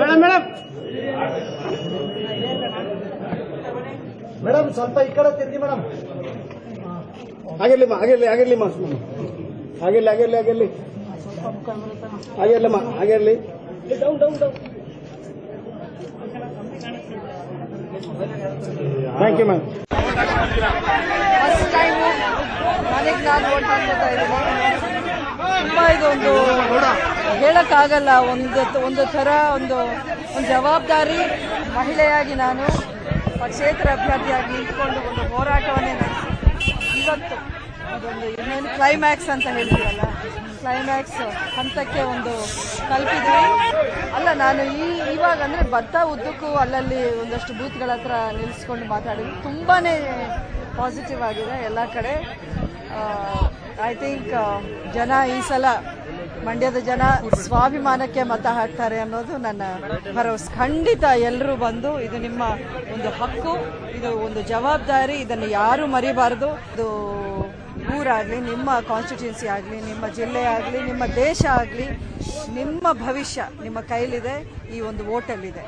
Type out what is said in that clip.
Madam madam. Madam, ಸ್ವಲ್ಪ ಈ ಕಡೆ ತಿರುಗಿ ಮೇಡಮ್. ಆಗಿರ್ಲಿಮ್ಮ ಆಗಿರ್ಲಿ ಆಗಿರ್ಲಿಮ್ಮ ಆಗಿರ್ಲಿ ಆಗಿರ್ಲಿ ಆಗಿರ್ಲಿ. ಆಗಿರ್ಲಮ್ಮ ಆಗಿರ್ಲಿ. Thank you ma'am first time ನನಗೆ ನಾನು ಓಟ್ ಹಾಕೋತಾ ಇದ್ದೀನಿ. ತುಂಬ ಇದೊಂದು ಹೇಳಕ್ಕಾಗಲ್ಲ, ಒಂದು ಒಂದು ಥರ, ಒಂದು ಒಂದು ಜವಾಬ್ದಾರಿ ಮಹಿಳೆಯಾಗಿ ನಾನು ಕ್ಷೇತ್ರ ಅಭ್ಯರ್ಥಿಯಾಗಿ ನಿಂತ್ಕೊಂಡು ಒಂದು ಹೋರಾಟವನ್ನೇ ನಡೆಸಿ. ಇವತ್ತು ಅದೊಂದು ಇನ್ನೇನು ಕ್ಲೈಮ್ಯಾಕ್ಸ್ ಅಂತ ಹೇಳ್ತೀವಲ್ಲ? ಕ್ಲೈಮ್ಯಾಕ್ಸ್ ಹಂತಕ್ಕೆ ಒಂದು ಕಲ್ಪಿದ್ವಿ. ಅಲ್ಲ, ನಾನು ಈ ಇವಾಗ ಅಂದರೆ ಭತ್ತ ಉದ್ದಕ್ಕೂ ಅಲ್ಲಲ್ಲಿ ಒಂದಷ್ಟು ಬೂತ್ಗಳ ಹತ್ರ ನಿಲ್ಲಿಸ್ಕೊಂಡು ಮಾತಾಡಿದ್ವಿ ತುಂಬಾ ಪಾಸಿಟಿವ್ ಆಗಿದೆ ಎಲ್ಲ ಕಡೆ. ಐ ಥಿಂಕ್ ಜನ ಈ ಸಲ ಮಂಡ್ಯದ ಜನ ಸ್ವಾಭಿಮಾನಕ್ಕೆ ಮತ ಹಾಕ್ತಾರೆ ಅನ್ನೋದು ನನ್ನ ಭರವಸೆ. ಖಂಡಿತ ಎಲ್ಲರೂ ಬಂದು ಇದು ನಿಮ್ಮ ಒಂದು ಹಕ್ಕು, ಇದು ಒಂದು ಜವಾಬ್ದಾರಿ, ಇದನ್ನು ಯಾರು ಮರಿಬಾರದು. ಇದು ಊರಾಗಲಿ ನಿಮ್ಮ ಕಾನ್ಸ್ಟಿಟ್ಯೂನ್ಸಿ ಆಗಲಿ, ನಿಮ್ಮ ಜಿಲ್ಲೆ ಆಗಲಿ, ನಿಮ್ಮ ದೇಶ ಆಗಲಿ, ನಿಮ್ಮ ಭವಿಷ್ಯ ನಿಮ್ಮ ಕೈಲಿದೆ, ಈ ಒಂದು ವೋಟಲ್ಲಿದೆ.